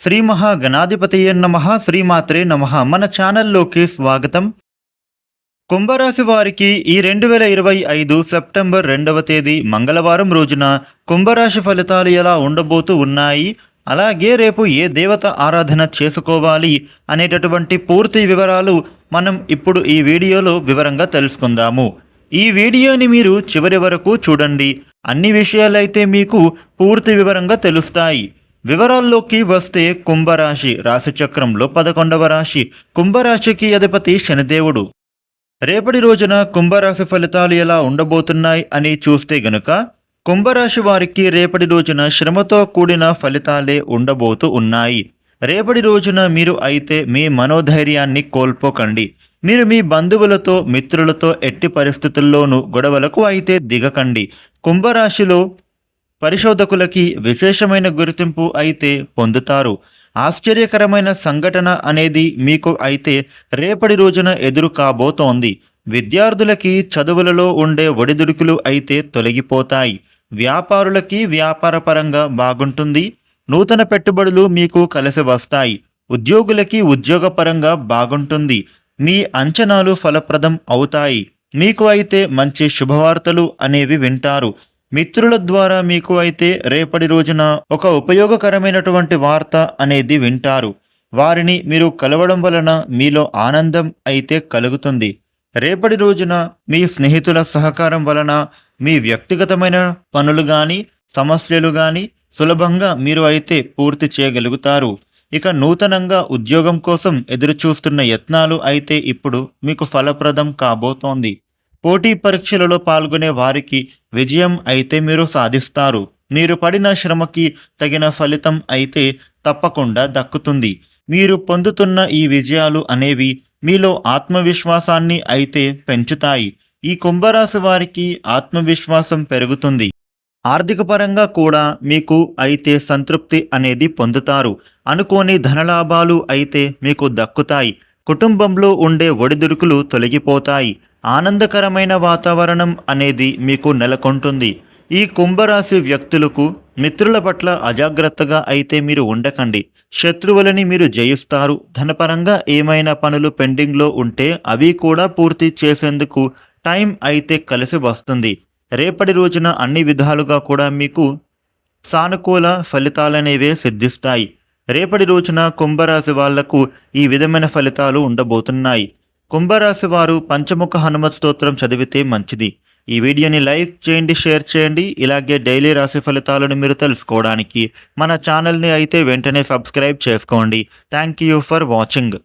శ్రీ మహాగణాధిపతయ నమ శ్రీమాత్రే నమ. మన ఛానల్లోకి స్వాగతం. కుంభరాశి వారికి ఈ రెండు వేల ఇరవై ఐదు సెప్టెంబర్ రెండవ తేదీ మంగళవారం రోజున కుంభరాశి ఫలితాలు ఎలా ఉండబోతూ ఉన్నాయి? అలాగే రేపు ఏ దేవత ఆరాధన చేసుకోవాలి అనేటటువంటి పూర్తి వివరాలు మనం ఇప్పుడు ఈ వీడియోలో వివరంగా తెలుసుకుందాము. ఈ వీడియోని మీరు చివరి వరకు చూడండి. అన్ని విషయాలైతే మీకు పూర్తి వివరంగా తెలుస్తాయి. వివరాల్లోకి వస్తే కుంభరాశి రాశిచక్రంలో పదకొండవ రాశి కుంభరాశికి అధిపతి శనిదేవుడు. రేపటి రోజున కుంభరాశి ఫలితాలు ఎలా ఉండబోతున్నాయి అని చూస్తే గనుక కుంభరాశి వారికి రేపటి రోజున శ్రమతో కూడిన ఫలితాలే ఉండబోతూ ఉన్నాయి. రేపటి రోజున మీరు అయితే మీ మనోధైర్యాన్ని కోల్పోకండి. మీరు మీ బంధువులతో మిత్రులతో ఎట్టి పరిస్థితుల్లోనూ గొడవలకు అయితే దిగకండి. కుంభరాశిలో పరిశోధకులకి విశేషమైన గుర్తింపు అయితే పొందుతారు. ఆశ్చర్యకరమైన సంఘటన అనేది మీకు అయితే రేపటి రోజున ఎదురు కాబోతోంది. విద్యార్థులకి చదువులలో ఉండే ఒడిదుడుకులు అయితే తొలగిపోతాయి. వ్యాపారులకి వ్యాపారపరంగా బాగుంటుంది. నూతన పెట్టుబడులు మీకు కలిసి వస్తాయి. ఉద్యోగులకి ఉద్యోగపరంగా బాగుంటుంది. మీ అంచనాలు ఫలప్రదం అవుతాయి. మీకు అయితే మంచి శుభవార్తలు అనేవి వింటారు. మిత్రుల ద్వారా మీకు అయితే రేపటి రోజున ఒక ఉపయోగకరమైనటువంటి వార్త అనేది వింటారు. వారిని మీరు కలవడం వలన మీలో ఆనందం అయితే కలుగుతుంది. రేపటి రోజున మీ స్నేహితుల సహకారం వలన మీ వ్యక్తిగతమైన పనులు కానీ సమస్యలు కానీ సులభంగా మీరు అయితే పూర్తి చేయగలుగుతారు. ఇక నూతనంగా ఉద్యోగం కోసం ఎదురుచూస్తున్న యత్నాలు అయితే ఇప్పుడు మీకు ఫలప్రదం కాబోతోంది. పోటీ పరీక్షలలో పాల్గొనే వారికి విజయం అయితే మీరు సాధిస్తారు. మీరు పడిన శ్రమకి తగిన ఫలితం అయితే తప్పకుండా దక్కుతుంది. మీరు పొందుతున్న ఈ విజయాలు అనేవి మీలో ఆత్మవిశ్వాసాన్ని అయితే పెంచుతాయి. ఈ కుంభరాశి వారికి ఆత్మవిశ్వాసం పెరుగుతుంది. ఆర్థిక పరంగా కూడా మీకు అయితే సంతృప్తి అనేది పొందుతారు. అనుకోని ధనలాభాలు అయితే మీకు దక్కుతాయి. కుటుంబంలో ఉండే ఒడిదుడుకులు తొలగిపోతాయి. ఆనందకరమైన వాతావరణం అనేది మీకు నెలకొంటుంది. ఈ కుంభరాశి వ్యక్తులకు మిత్రుల పట్ల అజాగ్రత్తగా అయితే మీరు ఉండకండి. శత్రువులని మీరు జయిస్తారు. ధనపరంగా ఏమైనా పనులు పెండింగ్లో ఉంటే అవి కూడా పూర్తి చేసేందుకు టైం అయితే కలిసి వస్తుంది. రేపటి రోజున అన్ని విధాలుగా కూడా మీకు సానుకూల ఫలితాలనేవే సిద్ధిస్తాయి. రేపటి రోజున కుంభరాశి వాళ్ళకు ఈ విధమైన ఫలితాలు ఉండబోతున్నాయి. కుంభరాశి వారు పంచముఖ హనుమ స్తోత్రం చదివితే మంచిది. ఈ వీడియోని లైక్ చేయండి షేర్ చేయండి. ఇలాగే డైలీ రాశి ఫలితాలను మీరు తెలుసుకోవడానికి మన ఛానల్ని అయితే వెంటనే సబ్స్క్రైబ్ చేసుకోండి. Thank you for watching.